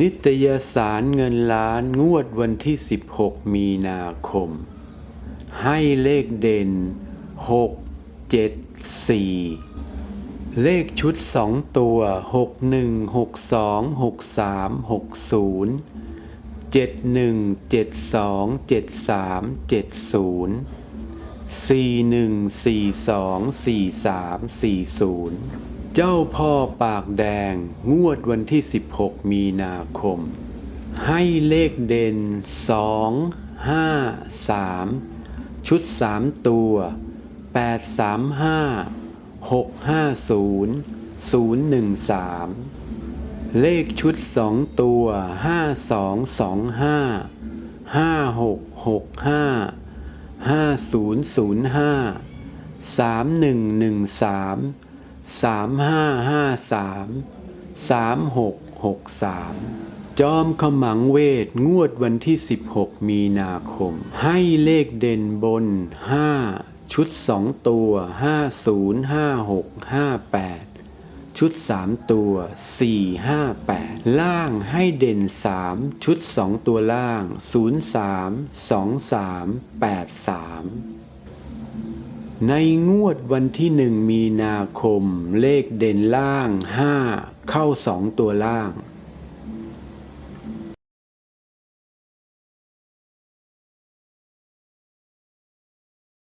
นิตยสารเงินล้านงวดวันที่ 16 มีนาคม ให้เลขเด่น 6 7 4 เลขชุด 2 ตัว 6 1 6 2 6 3 6 0 7 1 7 2 7 3 7 0 4 1 4 2 4 3 4 0 เจ้าพ่อปากแดงงวดวันที่ 16 มีนาคม ให้เลขเด่น 2 5 3 ชุด 3 ตัว 8 3 5 6 5 0 0 1 3 เลขชุด 2 ตัว 5 2 2 5 5 6 6 5 5 0 0 5 3 1 1 3 3 5 5 3 3 6 6 3จอมขมังเวท งวดวันที่ 16 มีนาคม ให้เลขเด่นบน 5 ชุด 2 ตัว 5 0 5 6 5 8ชุด 3 ตัว 4 5 8 ล่างให้เด่น 3 ชุด 2 ตัวล่าง 0 3 2 3 8 3 ในงวดวันที่หนึ่งมีนาคม เลขเด่นล่าง 5 เข้า 2 ตัวล่าง